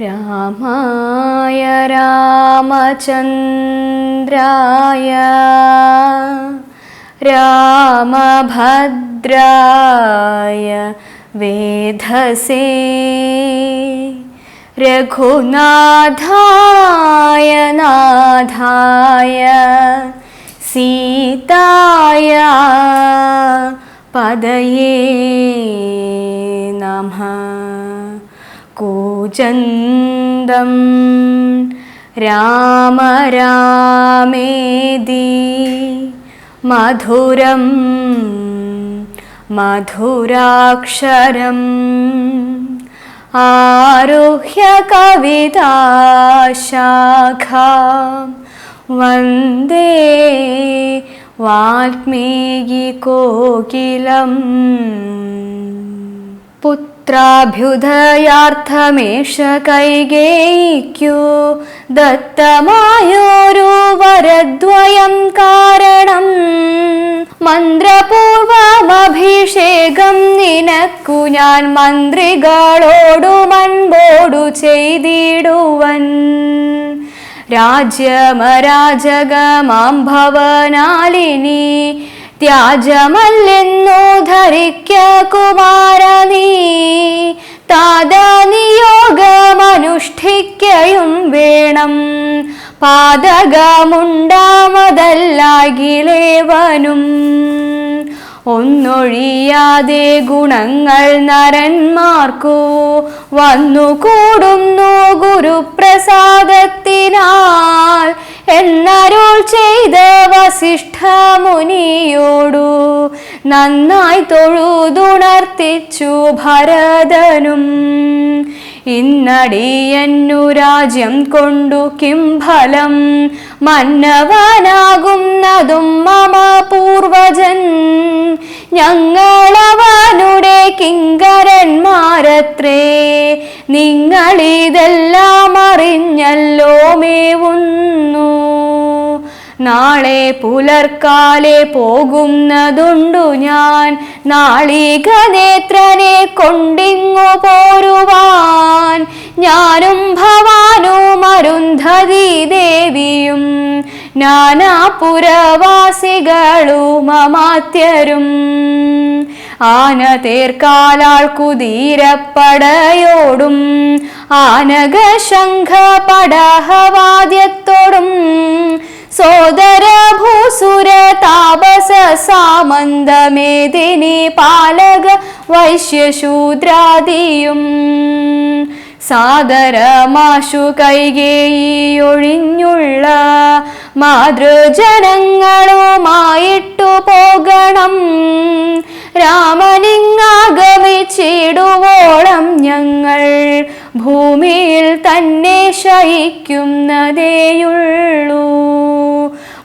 रामाय रामचन्द्राय रामभद्राय वेधसे रघुनाथाय नाधाय सीताय पदये नमः। കൂജന്തം രാമ രാമേതി മധുരം മധുരാക്ഷരം ആരുഹ്യ കവിതാശാഖാം വന്ദേ വാൽമീകി കോകിലം പുത്രാഭ്യുദയാർത്ഥമേഷ കൈകേയിക്കു. ദത്തമായോരു വരദ്വയം കാരണം. മന്ത്രപൂർവമഭിഷേകം നിനക്കു ഞാൻ മന്ത്രികളോടു മൺപോടു ചെയ്തിടുവൻ. രാജ്യമരാജകമാം ഭവനാലിനി ത്യാജമല്ലെന്നു ധരിക്ക കുമാര നീ. താത നിയോഗമനുഷ്ഠിക്കയും വേണം. പാതകമുണ്ടാമതല്ലാകിലേവനും. ഒന്നൊഴിയാതെ ഗുണങ്ങൾ നരന്മാർക്കു വന്നുകൂടുന്നു ഗുരുപ്രസാദത്തിനാൽ. എന്നരുൾ ചെയ്ത വസിഷ്ഠ മുനിയോടു നന്നായി തൊഴുതുണർത്തിച്ചു ഭരതനും. ഇന്നടിയന്നു രാജ്യം കൊണ്ടു കിംഫലം. മന്നവാനാകുന്നതും മമ പൂർവജൻ ഞങ്ങളവനുടെ കിങ്കരന്മാരത്രേ. നിങ്ങളിതെല്ലാം അറിഞ്ഞല്ലോ മേവുന്നു. നാളെ പുലർക്കാലെ പോകുന്നതുണ്ടു ഞാൻ. നാളിക നേത്രനെ കൊണ്ടിങ്ങു പോരുവാൻ. ഞാനും ഭവാനും അരുന്ധതി ദേവിയും നാനാപുരവാസികളും അമാത്യരും. ആന തേർക്കാലാൾ കുതീരപ്പടയോടും ആനക ശംഖ പടഹവാദ്യത്തോടും സോദര ഭൂസുര താപസ സാമന്തമേദിനി പാലക വൈശ്യശൂദ്രാദിയും സാദരമാശു കൈകേയൊഴിഞ്ഞുള്ള മാതൃജനങ്ങളുമായിട്ടു പോകണം രാമനിങ്ങാഗമിച്ചിടുവോളം ഞങ്ങൾ ഭൂമിയിൽ തന്നെ ശയിക്കുന്നതേയുള്ളൂ.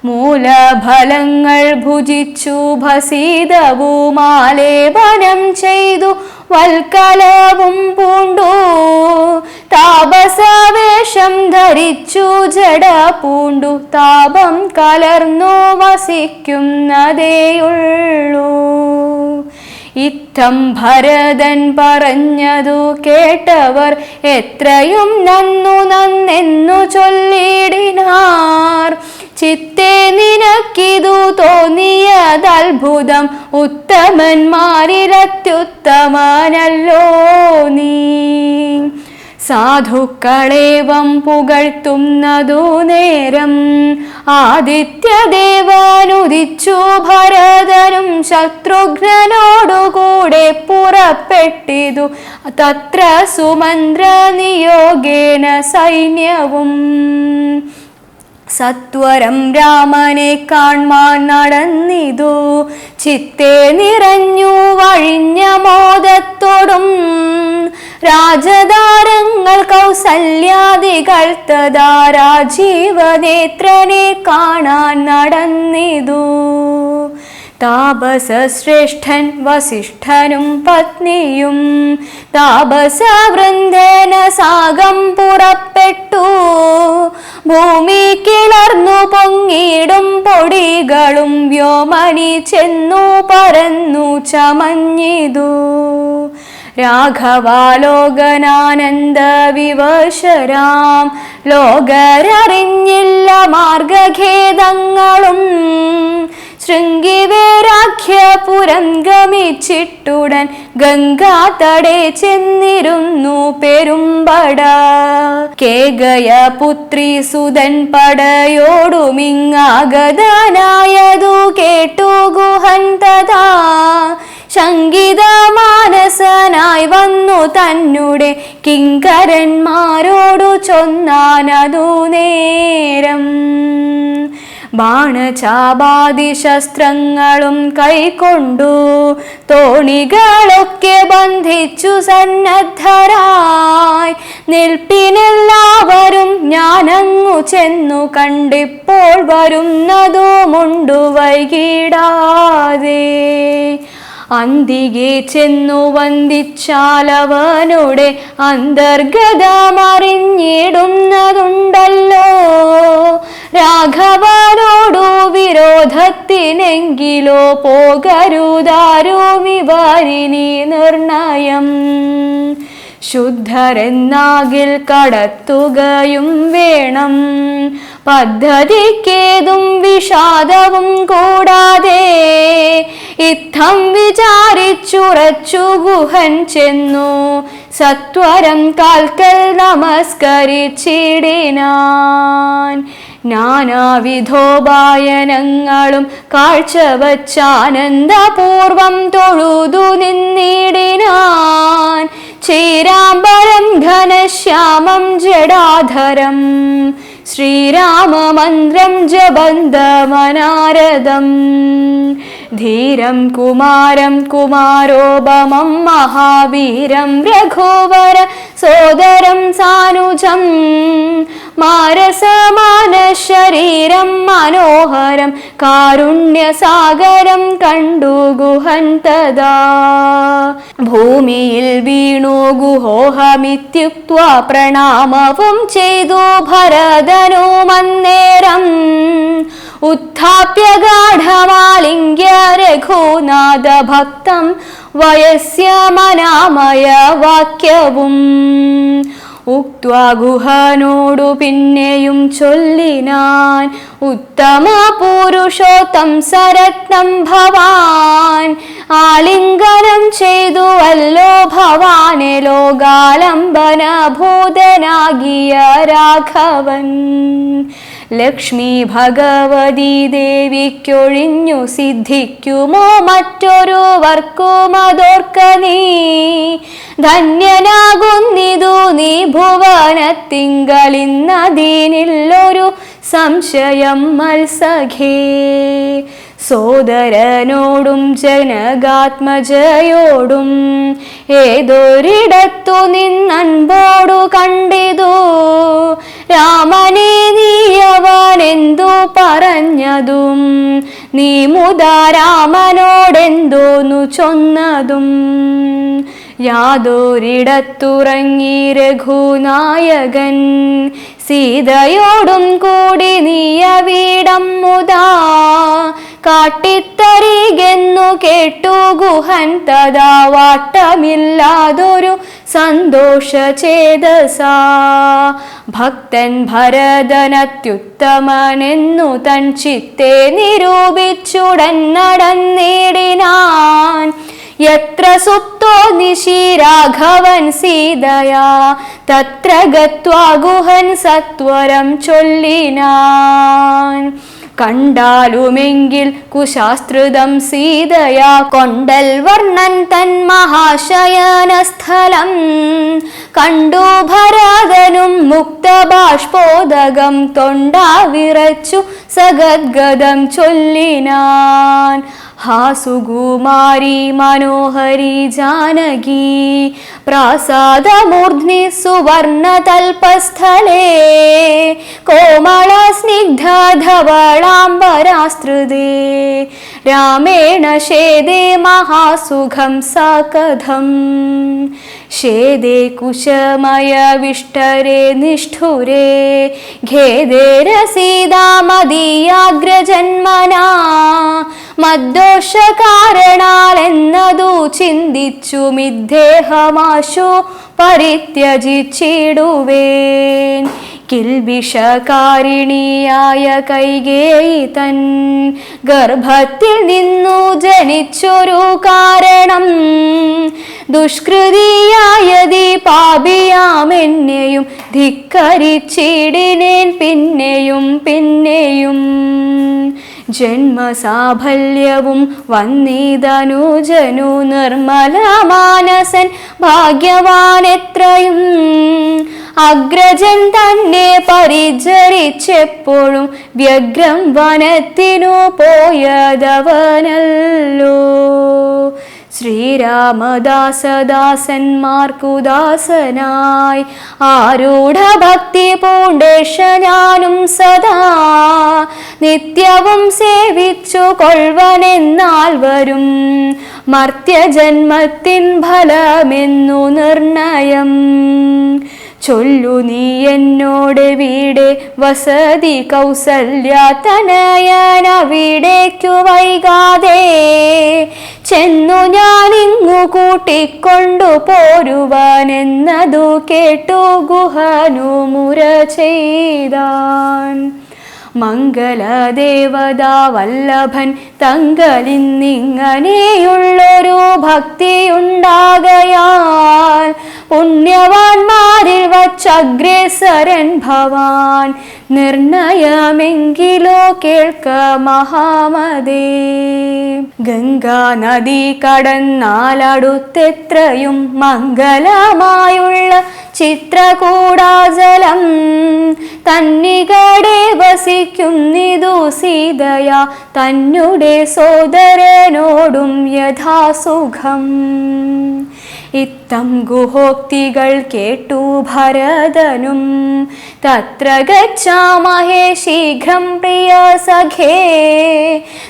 മൂലഫലങ്ങൾ ഭുജിച്ചു ഭസീതവുമാലേപനം ചെയ്തു വൽക്കലവും പൂണ്ടു. താപസവേഷം ധരിച്ചു ജട പൂണ്ടു. താപം കലർന്നു വസിക്കുന്നതേയുള്ളൂ. ഇത്തം ഭരതൻ പറഞ്ഞതു കേട്ടവർ എത്രയും നന്നു നന്നെന്നു ചൊല്ലിടിനാർ. ചിത്തേ നിനക്കിതു ഉത്തമന്മാരിലത്യുത്തമനല്ലോ നീ സാധുക്കളേവം പുകഴ്ത്തുന്നതു നേരം ആദിത്യദേവാനുദിച്ചു ഭരതനും ശത്രുഘ്നോടുകൂടെ പുറപ്പെട്ടിതു. തത്ര സുമന്ത്ര നിയോഗേന സൈന്യവും സത്വരം രാമനെ കാൺമാൻ നടന്നിതു. ചിത്തെ നിറഞ്ഞു വഴിഞ്ഞ മോദത്തോടും രാജതാരങ്ങൾ കൗസല്യാദികൾ തഥാ രാജീവനേത്രനെ കാണാൻ നടന്നിതു. താപസശ്രേഷ്ഠൻ വസിഷ്ഠനും പത്നിയും താപസവൃന്ദേന സാഗം പുറപ്പെട്ടു. പൊടികളും വ്യോമനി ചെന്നു പരന്നു ചമഞ്ഞിതു. രാഘവാലോകനാനന്ദ വിവശരാം. ലോകരറിഞ്ഞില്ല മാർഗഖേദങ്ങളും. ശൃംഗിവേരാഖ്യപുരം ഗമിച്ചിട്ടുടൻ ഗംഗാതടേ ചെന്നിരുന്നു പെരുമ്പട. കേകയ പുത്രി സുതൻ പടയോടുമിങ്ങാഗതനായതു കേട്ടു ഗുഹൻ തഥാ. ശങ്കിത മാനസനായി വന്നു തന്നെ കിങ്കരന്മാരോടു ചൊന്നാനതു നേരം. ബാണചാപാതി ശസ്ത്രങ്ങളും കൈക്കൊണ്ടു തോണികളൊക്കെ ബന്ധിച്ചു സന്നദ്ധരായി. നിൽപ്പിനെല്ലാവരും ഞാനങ്ങു ചെന്നു കണ്ടിപ്പോൾ വരുന്നതുമുണ്ടു വൈകിടാതെ. അന്തികെ ചെന്നു വന്ദിച്ചാലവനുടെ അന്തർഗതമറിഞ്ഞിടുന്നതുണ്ടല്ലോ രാഘവനോടു വിരോധത്തിനെങ്കിലോ പോകരുതാരുമിവരിനി നിർണയം. ശുദ്ധരെന്നാകിൽ കടത്തുകയും വേണം. പദ്ധതിക്കേതും വിഷാദവും കൂടാതെ ഇത്തം വിചാരിച്ചുറച്ചു ഗുഹൻ ചെന്നു. സത്വരം കാൽക്കൽ നമസ്കരിച്ചിടിനാൻ. നാനാവിധോപായനങ്ങളും കാഴ്ചവച്ചാനന്ദപൂർവം തൊഴുതു നിന്നിടിനാൻ. ചേരാമ്പരം ഘനശ്യാമം ജടാധരം ശ്രീരാമമന്ത്രം ജബന്ധമനാരദം ധീരം കുമാരം കുമാരോപമം മഹാവീരം രഘുവര സോദരം സാനുജം മാരസമാന ശരീരം മനോഹരം കാരുണ്യസാഗരം കണ്ടു ഗുഹൻ തദാ ഭൂമിയിൽ വീണു ഗുഹോഹമിത്യുക്വ പ്രണാമവും ചെയ്തു ഭരതനു മന്നേരം. ഗാഠമാലിംഗ്യ രഘുനാഥ ഭക്തം വയസ്യമനാമയ വാക്യവും ഉക്വാ ഗുഹനോടു പിന്നെയും ചൊല്ലിനാൻ ഉത്തമ പുരുഷോത്തം സരത്നം ഭവാൻ. ആലിംഗനം ചെയ്തു അല്ലോ ഭവാനെ ലോകാലംബന ഭൂതനാകിയ രാഘവൻ. ലക്ഷ്മി ഭഗവതി ദേവിക്കൊഴിഞ്ഞു സിദ്ധിക്കുമോ മറ്റൊരു അതോർക്ക നീ? ധന്യനാകുന്നിതു നീ ഭുവനത്തിങ്കലിന്നതിനില്ലൊരു സംശയം മത്സഖേ. സോദരനോടും ജനകാത്മജയോടും ഏതൊരിടത്തു നിന്നൻപോടു കണ്ടിതു. രാമനെ നീയവൻ എന്തു പറഞ്ഞതും? നീ മുതാ രാമനോടെന്തോന്നു ചൊന്നതും? യാതൊരിടത്തുറങ്ങി രഘുനായകൻ സീതയോടും കൂടി നീയ വീടം മുതാ. കാട്ടിത്തരികെന്നു കേട്ടു ഗുഹൻ തഥാ വാട്ടമില്ലാതൊരു സന്തോഷ ചേതസാ. ഭക്തൻ ഭരതനത്യുത്തമനെന്നു തൻ ചിത്തെ നിരൂപിച്ചുടൻ നടന്നിടിനാൻ യത്ര സുപ്തോ നിശി രാഘവൻ സീതയാ തത്ര ഗത്വാ ഗുഹൻ സത്വരം ചൊല്ലിനാൻ. കണ്ടാലുമെങ്കിൽ കുശാസ്ത്രിതം സീതയാ കൊണ്ടൽ വർണൻ തൻ മഹാശയനസ്ഥലം കണ്ടു ഭരതനും മുക്തബാഷ്പോദകം തൊണ്ടാവിറച്ചു സഗദ്ഗതം ചൊല്ലിനാൻ. ഹാസുകുമാരി മനോഹരി ജാനകി. പ്രാസാദമൂർധ്നി സുവർണതൽപസ്ഥലേ. കോമള സ്നിഗ്ധധവളാംബരാസ്തൃതേ രാമേണ ശേദേ മഹാസുഖം സകഥം. ശേദേ കുശമയ വിഷ്ടരേ നിഷ്ഠുരേ. ഖേദേ സീതാമതീയാഗ്രജന്മനാ മദ്ദോഷ കാരണാലെന്നതു ചിന്തി ചിന്തിച്ചുമിദ്ദേഹമാശു പരിത്യജിച്ചിടുവേൻ കിൽബിഷകാരിണിയായ കൈകേയി തൻ ഗർഭത്തിൽ നിന്നു ജനിച്ചൊരു കാരണം. ദുഷ്കൃതിയായതി പാപിയാമെന്നെയും ധിക്കരിച്ചിടിനേൻ പിന്നെയും പിന്നെയും. ജന്മസാഫല്യവും വന്നിതനുജനു നിർമ്മല മാനസൻ ഭാഗ്യവാൻ എത്രയും അഗ്രജൻ തന്നെ പരിചരിച്ചെപ്പോഴും വ്യഗ്രം വനത്തിനു പോയതവനല്ലോ. ശ്രീരാമദാസദാസന്മാർക്കുദാസനായി ആരൂഢ ഭക്തി പൂണ്ടേഷ ഞാനും സദാ നിത്യവും സേവിച്ചു കൊൾവനെന്നാൽ വരും മർത്യജന്മത്തിൻ ഫലമെന്നു നിർണയം. ചൊല്ലു നീ എന്നോട് വീടെ. വസതി കൗസല്യതനയനവിടേക്കു വൈകാതെ. ചെന്നു ഞാൻ ഇങ്ങു കൂട്ടിക്കൊണ്ടു പോരുവാനെന്നതു കേട്ടു ഗുഹനു മുര ചെയ്താൻ. മംഗളദേവതാ വല്ലഭൻ തങ്കലിന്നിങ്ങനെയുള്ളൊരു ഭക്തിയുണ്ടാകയാൽ പുണ്യവാന്മാരിൽ വച്ചഗ്രേസരൻ ഭവാൻ നിർണയമെങ്കിലോ കേൾക്ക മഹാമതേ. ഗംഗാ നദി കടന്നാലടുത്തെത്രയും മംഗലമായുള്ള ചിത്രകൂടാജലം തന്നികടെ വസിക്കുന്നിതു സീതയ തന്നുടെ സോദരനോടും യഥാസുഖം. ഇത്തം ഗുഹോക്തികൾ കേട്ടു ഭരതനും. തത്ര ഗച്ഛാമഹേ ശീഘ്രം പ്രിയ സഖേ.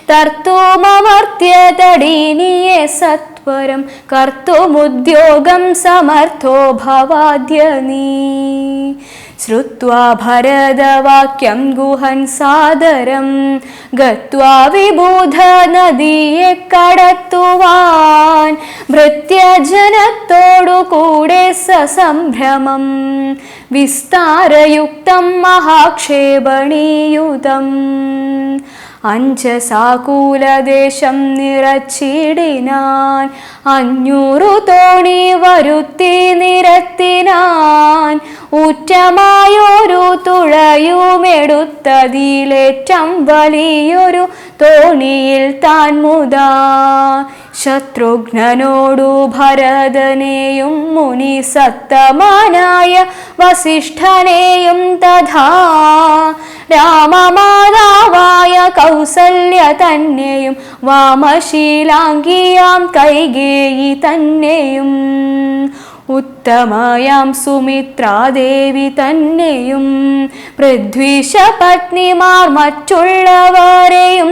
തർത്തുമമർത്യ തടീനിയെ സത്വരം കർത്തുമുദ്യോഗം സമർത്ഥോ ഭവാദ്യ നീ. ശ്രുത്വാ ഭരതവാക്യം ഗുഹൻ സാദരം. ഗത്വാ വിബൂധ നദിയെ കടത്തുവാൻ. ഭൃത്യജനത്തോടു കൂടെ സസംഭ്രമം. വിസ്താരയുക്തം മഹാക്ഷേപണീയുതം. അഞ്ചസാകൂലദേശം നിറച്ചിടിനാൻ അഞ്ഞൂറു തോണി വരുത്തി നിരത്തിനാൻ ഉറ്റമായൊരു തുഴയുമെടുത്തതിലേറ്റം വലിയൊരു തോണിയിൽ താൻ മുതാ. ശത്രുഘ്നോടു ഭരതനെയും മുനി സത്തമാനായ വസിഷ്ഠനെയും തഥാ. രാമമാതാവായ കൗസല്യ തന്നെയും വാമശീലാംഗിയാം കൈകേയി തന്നെയും. ഉത്തമയാം സുമിത്രാദേവി തന്നെയും. പൃഥ്വിഷ പത്നിമാർ മറ്റുള്ളവരെയും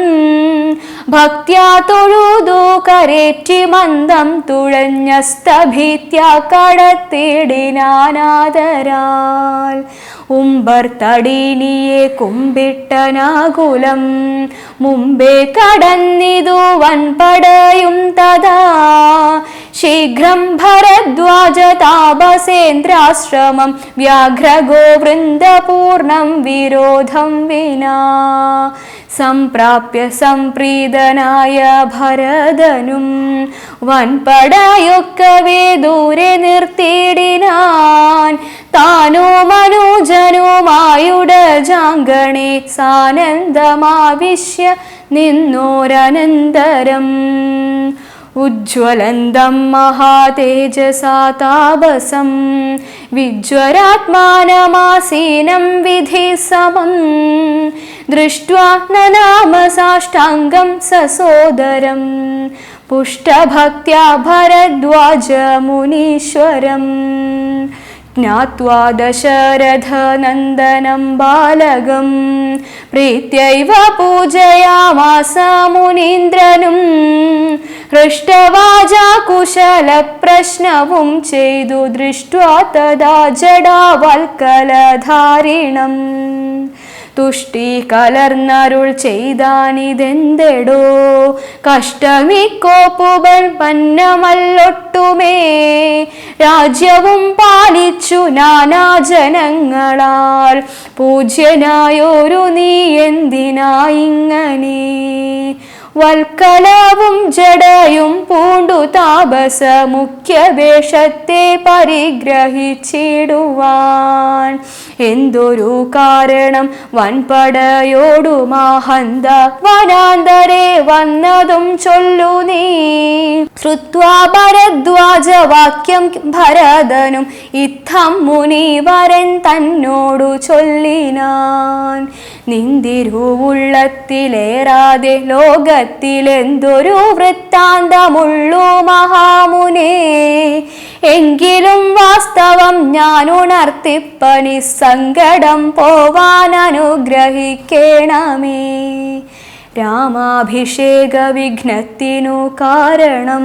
ഭക്ത്യാ തൊഴുതു കരേറ്റി മന്ദം തുഴഞ്ഞ സ്തഭീത്യ കടത്തിടിനാനാദരാൽ ഉമ്പർ തടീനിയെ കുമ്പിട്ടനാകുലം മുമ്പേ കടന്നിതു വൻപടയും തഥാ. ശീഘ്രം ഭരദ്വാജ താപസേന്ദ്രാശ്രമം. വ്യാഘ്രഗോവൃന്ദപൂർണം വിരോധം വിനാ. സംപ്രാപ്യ സംപ്രീതനായ ഭരതനും വൻപടയൊക്കവേ ദൂരെ നിർത്തിയിടിനാൻ. താനോ മനോജനുമായുടെ ജാങ്കണേ സാനന്ദമാവിശ്യ നിന്നോരനന്തരം. उज्ज्वलन्दं महातेजसा महातेजसाताबसं विज्वरात्मानमासीनं विधि समं दृष्ट्वा न नाम साष्टाङ्गं ससोदरम् पुष्टभक्त्या भरद्वाजमुनीश्वरम्। ज्ञात्वा दशरथनन्दनं बालकं प्रीत्यैव पूजयामास मुनीन्द्रनुं हृष्टवाजा कुशलप्रश्नवुं चेदु दृष्ट्वा तदा जडावल्कलधारिणम् തുഷ്ടി കലർന്നരുൾ ചെയ്താനിതെന്തെടോ? കഷ്ടമിക്കോപ്പുകൾ പന്നമല്ലൊട്ടുമേ രാജ്യവും പാലിച്ചു നാനാജനങ്ങളാൽ പൂജ്യനായൊരു നീ എന്തിനായിങ്ങനെ? വൽക്കലവും ജടയും പൂണ്ടു താപസ മുഖ്യവേഷത്തെ പരിഗ്രഹിച്ചിടുവാൻ. എന്തൊരു കാരണം? വൻപടയോടു മാഹന്ത വനാന്തരെ വന്നതും ചൊല്ലു നീ. ശ്രുത്വാ ഭരദ്വാജവാക്യം ഭരതനും ഇത്തം മുനിവരൻ തന്നോടു ചൊല്ലിനാൻ. നിന്തിരുവുള്ളത്തിലേറാതെ ലോകത്തിലെന്തൊരു വൃത്താന്തമുള്ളു മഹാമുനേ. എങ്കിലും വാസ്തവം ഞാൻ ഉണർത്തിപ്പനി സങ്കടം പോവാൻ അനുഗ്രഹിക്കണമേ. രാമാഭിഷേക വിഘ്നത്തിനു കാരണം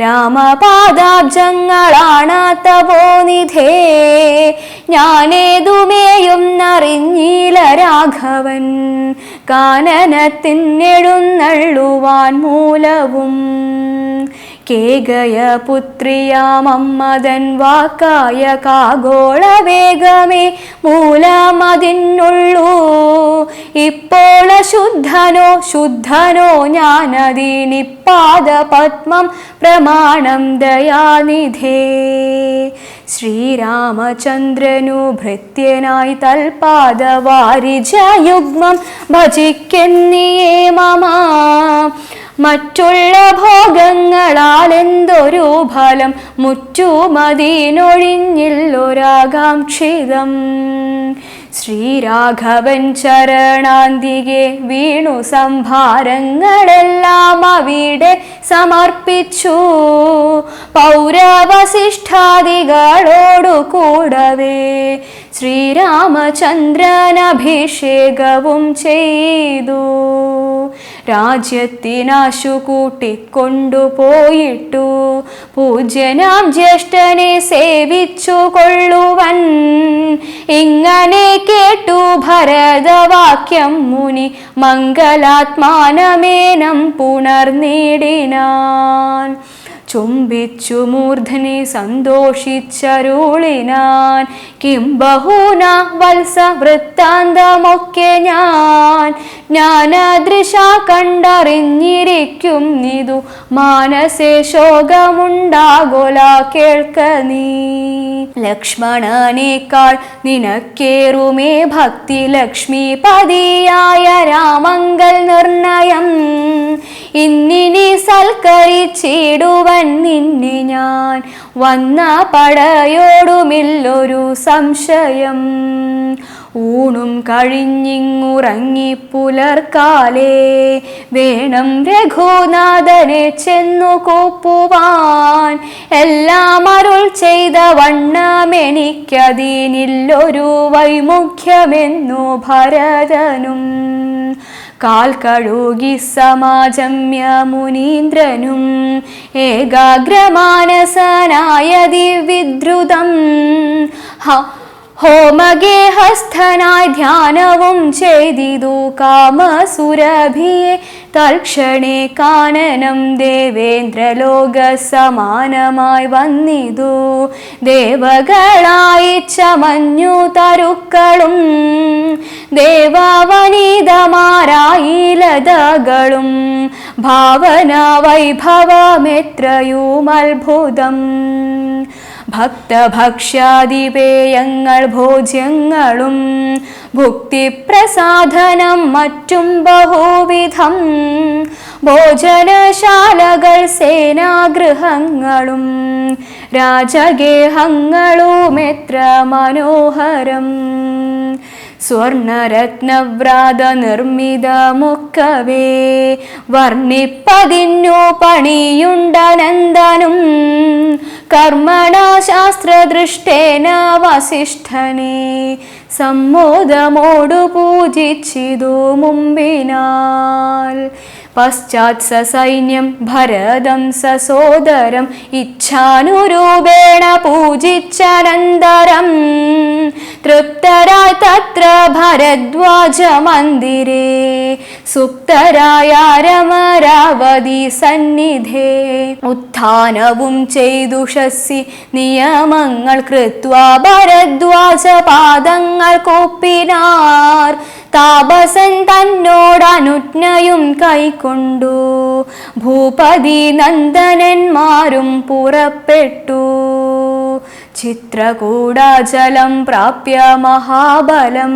രാമപാദാബ്ജങ്ങളാണാത്തവോ നിധേ. ഞാനേതുമേയും നറിഞ്ഞീല രാഘവൻ കാനനത്തിനെഴുന്നള്ളുവാൻ മൂലവും കേകയ പുത്രിയാമമ്മതൻ വാക്കായ കാഗോള വേഗമേ മൂലമതിനുള്ളൂ ഇപ്പോൾ ശുദ്ധനോ ശുദ്ധനോ ഞാനതിനിപ്പാദ പത്മം പ്രമാണം ദയാനിധേ. ശ്രീരാമചന്ദ്രനു ഭൃത്യനായി തൽപാദ വാരിജയുഗ്മം ഭജിക്കുന്നിയേ മമ. മറ്റുള്ള ഭോഗങ്ങളാൽ എന്തൊരു ഫലം മുറ്റുമതിനൊഴിഞ്ഞില്ലൊരാകാംക്ഷിതം. ശ്രീരാഘവൻ ചരണാന്തികെ വീണു സംഭാരങ്ങളെല്ലാം അവിടെ സമർപ്പിച്ചു. പൗരവശിഷ്ടാദികളോടു കൂടവേ ശ്രീരാമചന്ദ്രൻ അഭിഷേകവും ചെയ്തു. രാജ്യത്തിനാശു കൂട്ടിക്കൊണ്ടുപോയിട്ടു പൂജ്യനാം ജ്യേഷ്ഠനെ സേവിച്ചു കൊള്ളുവൻ. ഇങ്ങനെ കേട്ടു ഭരതവാക്യം മുനി മംഗലാത്മാനമേനം പുണർനീടിനാൻ ചുംബിച്ചു മൂർധനെ സന്തോഷിച്ചരുളിനാൻ. കിം ബഹൂന വത്സ വൃത്താന്തമൊക്കെ ഞാൻ. ജ്ഞാനദൃശ കണ്ടറിഞ്ഞിരിക്കും നിതു. മാനസേ ശോകമുണ്ടാകൊല കേൾക്ക നീ. ലക്ഷ്മണനേക്കാൾ നിനക്കേറുമേ ഭക്തി ലക്ഷ്മി ലക്ഷ്മിപതിയായ രാമങ്കൽ നിർണയം. ഇന്നിനി സൽക്കരിച്ചിടുവൻ നിന്നെ ഞാൻ വന്ന പടയോടുമില്ലൊരു സംശയം. ഊണും കഴിഞ്ഞിങ്ങുറങ്ങി പുലർക്കാലേ വേണം രഘുനാഥനെ ചെന്നു കൂപ്പുവാൻ. എല്ലാം അരുൾ ചെയ്ത വണ്ണമെനിക്കതിനില്ലൊരു വൈമുഖ്യമെന്നു ഭരതനും കാൽ കഴുകി സമാജമ്യ മുനീന്ദ്രനും ഏകാഗ്രമാനസനായ ദിവിദ്രുതം ഹോമഗേഹസ്ഥനായി ധ്യാനവും ചെയ്തിതു കാമസുരഭിയെ. തൽക്ഷണേ കാനനം ദേവേന്ദ്രലോക സമാനമായി വന്നിതു. ദേവകളായി ചമഞ്ഞു തരുക്കളും ദേവവനീതമാരായി ലതകളും ഭാവന വൈഭവമെത്രയും അത്ഭുതം ഭക്തഭക്ഷ്യാദിപേയങ്ങൾ ഭോജ്യങ്ങളും ഭുക്തിപ്രസാധനം മറ്റും ബഹുവിധം ഭോജനശാലകൾ സേനാഗൃഹങ്ങളും രാജഗേഹങ്ങളും എത്ര മനോഹരം സ്വർണരത്നവ്രാത നിർമ്മിതമൊക്കവേ വർണിപ്പതിന്നു പണിയുണ്ടനന്ദനും കർമ്മണാശാസ്ത്രദൃഷ്ടേന വസിഷ്ഠനെ. സമ്മോദമോടു പൂജിച്ചിതു മുമ്പിനാൽ. പശ്ചാത് സൈന്യം ഭരതം സസോദരം ഇച്ഛാനുരൂപേണ പൂജിച്ചനന്തരം. തൃപ്തരായ തത്ര ഭരദ്വാജ മന്ദിരേ. സുപ്തരായ രമരാവതി സന്നിധേ. ഉത്ഥാനവും ചെയ്തു ഷസ്സി നിയമങ്ങൾ കൃത്വാ ഭരദ്വാജ പാദങ്ങൾ കൂപ്പിനാർ. താപസൻ തന്നോടനുജ്ഞയും കൈക്കൊണ്ടു. ഭൂപതി നന്ദനന്മാരും പുറപ്പെട്ടു. ചിത്രകൂടാചലം പ്രാപ്യ മഹാബലം.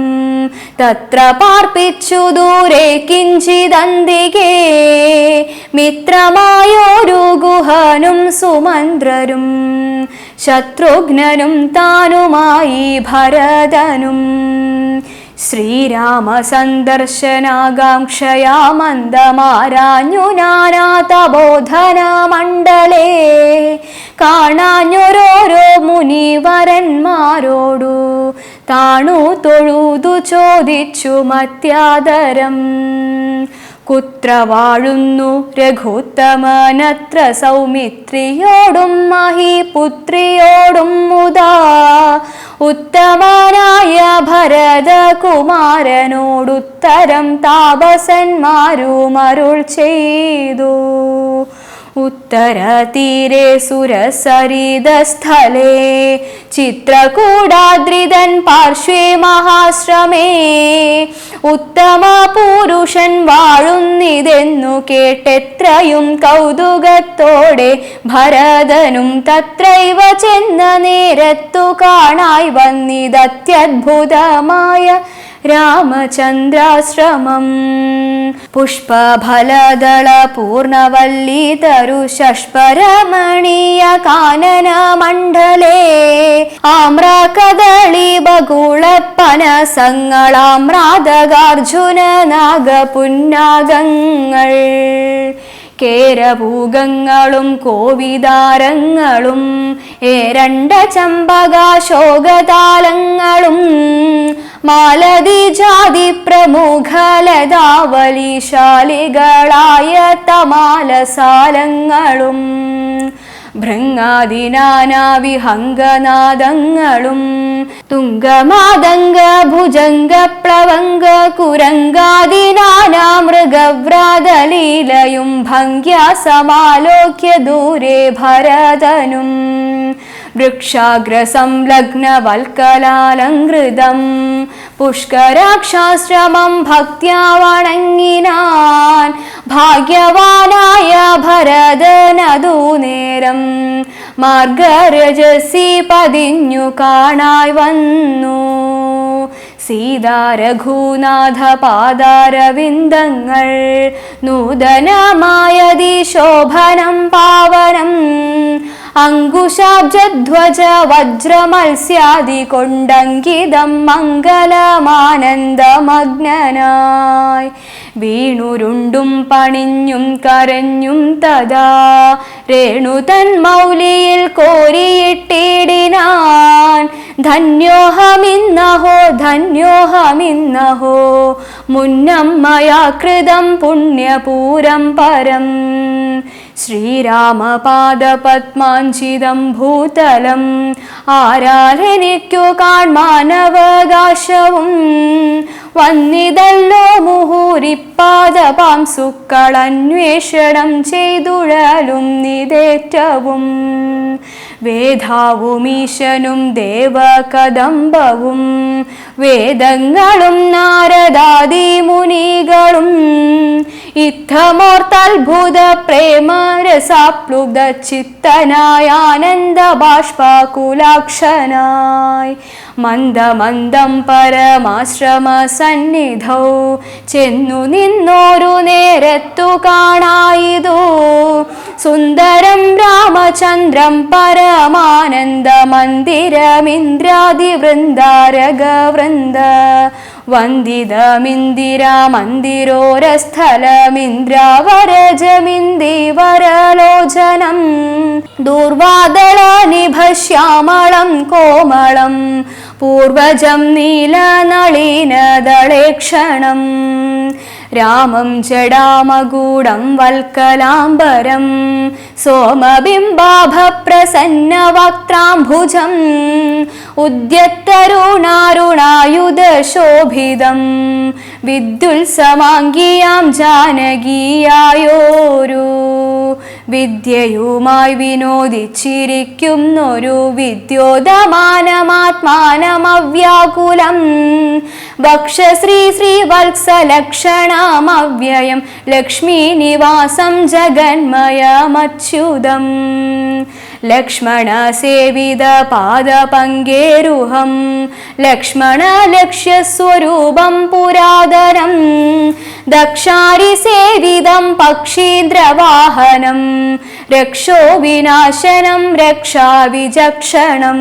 തത്ര പാർപ്പിച്ചു ദൂരെ കിഞ്ചിതന്തികേ. മിത്രമായൊരു ഗുഹനും സുമന്ത്രരും. ശത്രുഘ്നനും താനുമായി ഭരതനും. ശ്രീരാമ സന്ദർശനാകാംക്ഷയാ മന്ദമാരാഞ്ഞു നാനാതബോധന മണ്ഡലേ കാണാഞ്ഞൊരോരോ മുനിവരന്മാരോടു താണു തൊഴുതു ചോദിച്ചു മത്യാദരം. കുത്ര വാഴുന്നു രഘുത്തമനത്ര സൗമിത്രിയോടും മഹിപുത്രിയോടും മുതാ. ഉത്തമനായ ഭരതകുമാരനോടുത്തരം താപസന്മാരും അരുൾ ചെയ്തു. ഉത്തരതീരെ സുരസരിതസ്ഥലേ ചിത്രകൂടാദ്രിതൻ പാർശ്വേ മഹാശ്രമേ. ഉത്തമ പുരുഷൻ വാഴുന്നിതെന്നു കേട്ടെത്രയും കൗതുകത്തോടെ ഭരതനും തത്രൈവ ചെന്ന നേരത്തു കാണായി വന്നിതത്യദ്ഭുതമായ രാമചന്ദ്രാശ്രമം. പുഷ്പഫലദള പൂർണവല്ലി തരു ഷഷ്പരമണീയ കാനന മണ്ഡലേ. ആമ്രകദളി ബകുളപ്പനസങ്ങളാമ്രാതകാർജുന നാഗപുന്നാഗങ്ങൾ. കേരഭൂഗങ്ങളും കോവിതാരങ്ങളും ഏരണ്ട ചമ്പകാശോകതാലങ്ങളും മാലതി ജാതി പ്രമുഖലതാവലിശാലികളായ തമാലസാലങ്ങളും. ഭൃങ്ങാദിനാനാവിഹംഗനാദങ്ങളും തുങ്കമാതംഗ ഭുജംഗ പ്ലവംഗ കുരങ്കാദിനാനാ മൃഗവ്രാതലീലയും ഭംഗ്യ സമാലോക്യ ദൂരെ ഭരതനും വൃക്ഷാഗ്രസംലഗ്നവൽക്കലാലങ്കൃതം പുഷ്കരാക്ഷാശ്രമം ഭക്ത്യാ വണങ്ങിനാൻ ഭാഗ്യവാനായ ഭരതനതു നേരം മാർഗരജസി പതിഞ്ഞു കാണായി വന്നു. സീതാരഘുനാഥ പാദാരവിന്ദങ്ങൾ നൂതനമായതി ശോഭനം പാവനം അങ്കുശാബ്ജധ്വജ വജ്രമത്സ്യാദി കൊണ്ടങ്കിതം മംഗലമാനന്ദമഗ്നനായി വീണുരുണ്ടും പണിഞ്ഞും കരഞ്ഞും തഥാ രേണു തൻ മൗലിയിൽ കോരിയിട്ടിടിനാൻ. ധന്യോഹമിന്നഹോ ധന്യോഹമിന്നഹോ മുന്നമ്മയാ കൃതം പുണ്യപൂരം പരം. ശ്രീരാമപാദപത്മാഞ്ചിതം ഭൂതലം ആരാധനയ്ക്കു കാൺമാനവകാശവും. വന്നിതല്ലോ മുഹൂരിപ്പാദപാംസുക്കളന്വേഷണം ചെയ്തുഴലും നിതേറ്റവും വേദാവുമീശനും ദേവകദംബവും. വേദങ്ങളും നാരദാദി മുനികളും ഇത്തമോർത്തത്ഭുത പ്രേമരസാപ്ലുത ചിത്തനായ ആനന്ദ ബാഷ്പാകുലാക്ഷനായി മന്ദമന്ദം പരമാശ്രമ സന്നിധൗ ചെന്നു നിന്നോരു നേരത്തു കാണായിതു. സുന്ദരം രാമചന്ദ്രം പരമാനന്ദ മന്ദിരമിന്ദ്രാദി വൃന്ദാരഗവൃന്ദ വന്ദിതമിന്ദിരാ മന്ദിരോരസ്ഥലമിന്ദ്രാവരജമിന്ദിവരലോചനം ദൂർവാദള നിഭശ്യാമളം കോമളം. പൂർവജം നീലനളിനദളേക്ഷണം രാമം ജടാമഗൂഢം വൽക്കലാംബരം സോമബിംബാഭപ്രസന്നവക്ത്രാംഭുജം ഉദ്യത്തരുണാരുണായുധശോഭിതം വിദ്യുത്സമാംഗിയാം ജാനകീയായോരു വിദ്യയുമായി വിനോദിച്ചിരിക്കുന്നൊരു വിദ്യോതമാനമാത്മാനമവ്യാകുലം വക്ഷശ്രീ ശ്രീവത്സലക്ഷണമവ്യയം ലക്ഷ്മീ നിവാസം ജഗന്മയമച്യുതം ലക്ഷ്മണസേവിത പാദപങ്കേരുഹം ലക്ഷ്മണലക്ഷ്യസ്വരൂപം പുരാതനം ദക്ഷാരിസേവിതം പക്ഷീന്ദ്രവാഹനം രക്ഷോ വിനാശനം രക്ഷാവിചക്ഷണം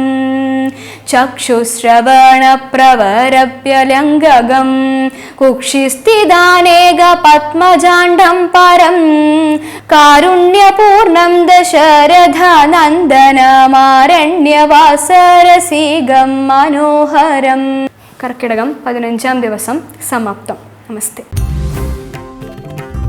ചക്ഷുശ്രവണപ്രവരപ്യലംഗകം. കുക്ഷിസ്ഥിതാനേക പത്മജാണ്ഡം പരം. കാരുണ്യപൂർണം ദശരഥനന്ദനമാരണ്യവാസരസീകം മനോഹരം. കർക്കിടകം പതിനഞ്ചാം ദിവസം സമാപ്തം. നമസ്തേ.